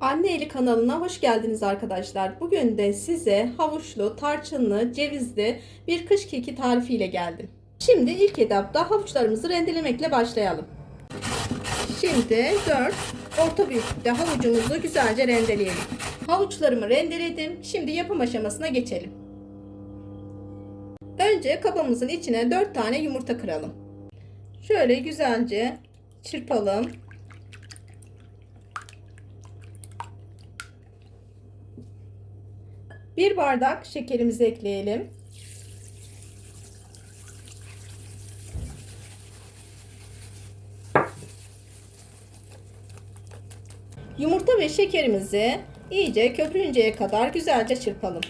Anne Eli kanalına hoş geldiniz arkadaşlar. Bugün de size havuçlu, tarçınlı, cevizli bir kış keki tarifiyle geldim. Şimdi ilk etapta havuçlarımızı rendelemekle başlayalım. Şimdi 4 orta büyüklükte havucumuzu güzelce rendeleyelim. Havuçlarımı rendeledim. Şimdi yapım aşamasına geçelim. Önce kabımızın içine 4 tane yumurta kıralım. Şöyle güzelce çırpalım. Bir bardak şekerimizi ekleyelim. Yumurta ve şekerimizi iyice köpürünceye kadar güzelce çırpalım.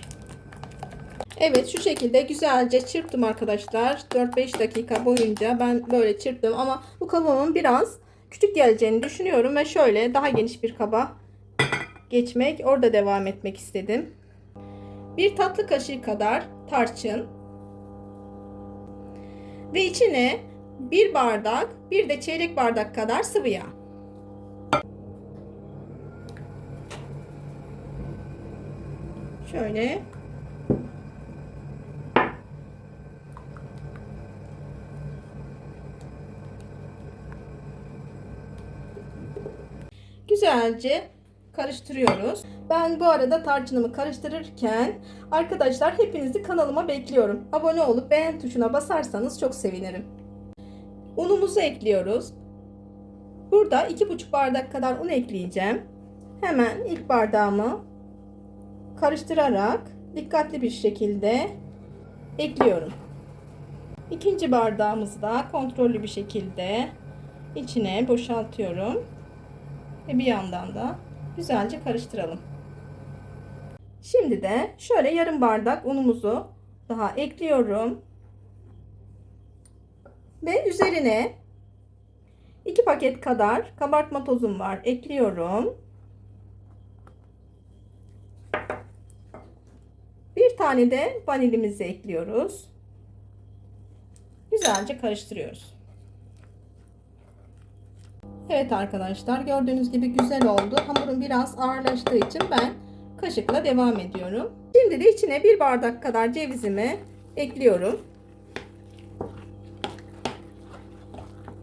Evet şu şekilde güzelce çırptım arkadaşlar. 4-5 dakika boyunca ben böyle çırptım ama bu kabımın biraz küçük geleceğini düşünüyorum ve şöyle daha geniş bir kaba geçmek, orada devam etmek istedim. Bir tatlı kaşığı kadar tarçın ve içine bir bardak, bir de çeyrek bardak kadar sıvı yağ. Şöyle güzelce karıştırıyoruz. Ben bu arada tarçınımı karıştırırken arkadaşlar hepinizi kanalıma bekliyorum. Abone olup beğen tuşuna basarsanız çok sevinirim. Unumuzu ekliyoruz. Burada 2,5 bardak kadar un ekleyeceğim. Hemen ilk bardağımı karıştırarak dikkatli bir şekilde ekliyorum. İkinci bardağımızı da kontrollü bir şekilde içine boşaltıyorum. Ve bir yandan da güzelce karıştıralım. Şimdi de şöyle yarım bardak unumuzu daha ekliyorum. Ve üzerine 2 paket kadar kabartma tozum var. Ekliyorum. Bir tane de vanilimizi ekliyoruz. Güzelce karıştırıyoruz. Evet arkadaşlar gördüğünüz gibi güzel oldu. Hamurun biraz ağırlaştığı için ben kaşıkla devam ediyorum. Şimdi de içine bir bardak kadar cevizimi ekliyorum.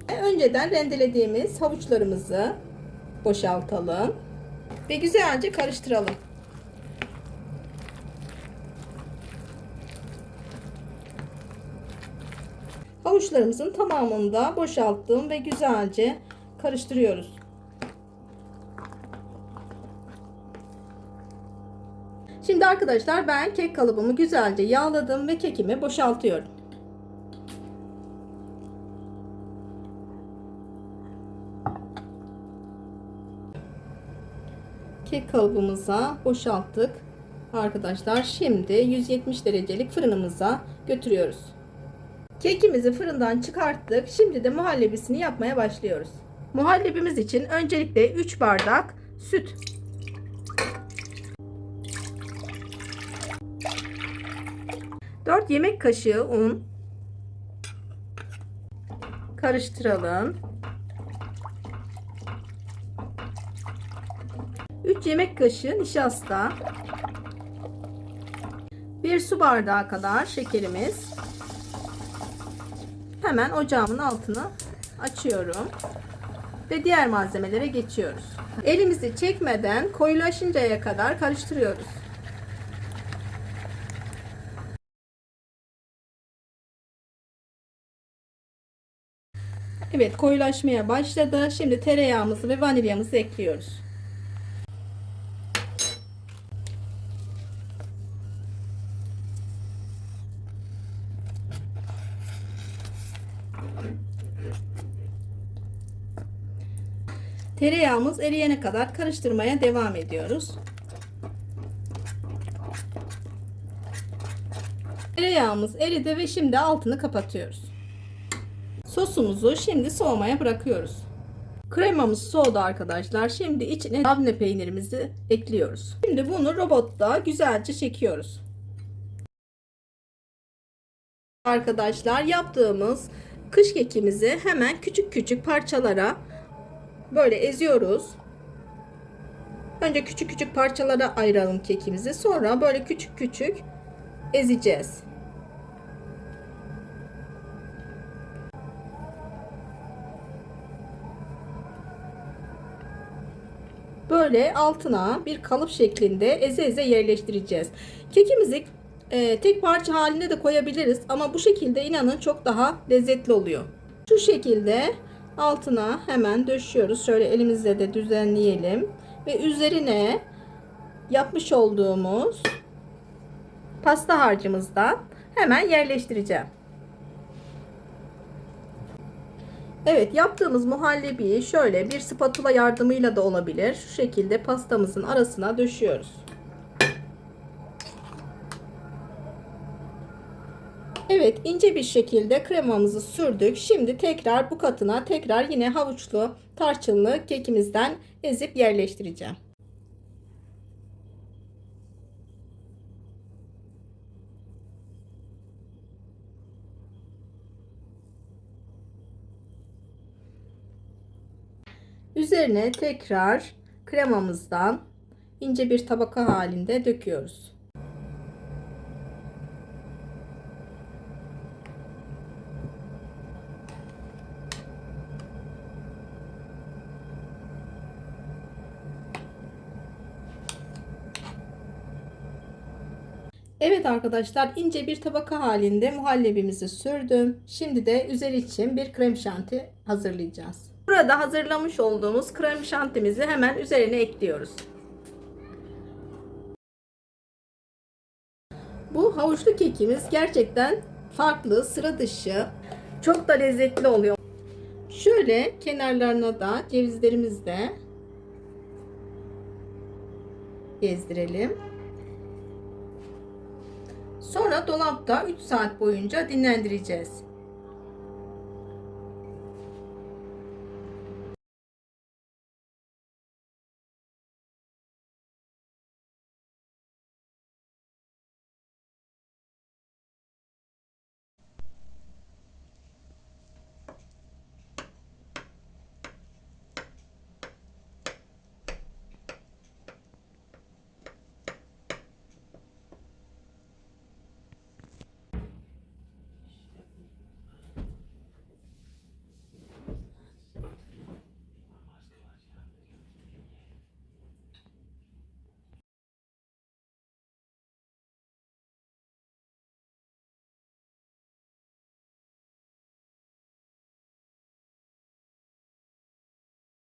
Ve önceden rendelediğimiz havuçlarımızı boşaltalım. Ve güzelce karıştıralım. Havuçlarımızın tamamını da boşalttım ve güzelce karıştırıyoruz. Şimdi arkadaşlar ben kek kalıbımı güzelce yağladım ve kekimi boşaltıyorum. Kek kalıbımıza boşalttık. Arkadaşlar şimdi 170 derecelik fırınımıza götürüyoruz. Kekimizi fırından çıkarttık. Şimdi de muhallebisini yapmaya başlıyoruz. Muhallebimiz için öncelikle 3 bardak süt. Dört yemek kaşığı un. Karıştıralım. 3 yemek kaşığı nişasta. 1 su bardağı kadar şekerimiz. Hemen ocağımın altını açıyorum ve diğer malzemelere geçiyoruz. Elimizi çekmeden koyulaşıncaya kadar karıştırıyoruz. Evet koyulaşmaya başladı. Şimdi tereyağımızı ve vanilyamızı ekliyoruz. Tereyağımız eriyene kadar karıştırmaya devam ediyoruz. Tereyağımız eridi ve şimdi altını kapatıyoruz. Sosumuzu şimdi soğumaya bırakıyoruz. Kremamız soğudu arkadaşlar. Şimdi içine labne peynirimizi ekliyoruz. Şimdi bunu robotta güzelce çekiyoruz. Arkadaşlar yaptığımız kış kekimizi hemen küçük küçük parçalara böyle eziyoruz. Önce küçük küçük parçalara ayıralım kekimizi. Sonra böyle küçük küçük ezeceğiz. Böyle altına bir kalıp şeklinde eze eze yerleştireceğiz. Kekimizi e, tek parça halinde de koyabiliriz ama bu şekilde inanın çok daha lezzetli oluyor. Şu şekilde altına hemen döşüyoruz. Şöyle elimizle de düzenleyelim ve üzerine yapmış olduğumuz pasta harcımızdan hemen yerleştireceğim. Evet yaptığımız muhallebiyi şöyle bir spatula yardımıyla da olabilir. Şu şekilde pastamızın arasına döşüyoruz. Evet ince bir şekilde kremamızı sürdük. Şimdi tekrar bu katına tekrar yine havuçlu tarçınlı kekimizden ezip yerleştireceğim. Üzerine tekrar kremamızdan ince bir tabaka halinde döküyoruz. Evet arkadaşlar ince bir tabaka halinde muhallebimizi sürdüm. Şimdi de üzeri için bir krem şanti hazırlayacağız. Burada hazırlamış olduğumuz krem şantimizi hemen üzerine ekliyoruz. Bu havuçlu kekimiz gerçekten farklı, sıra dışı. Çok da lezzetli oluyor. Şöyle kenarlarına da cevizlerimizi de gezdirelim. Sonra dolapta 3 saat boyunca dinlendireceğiz.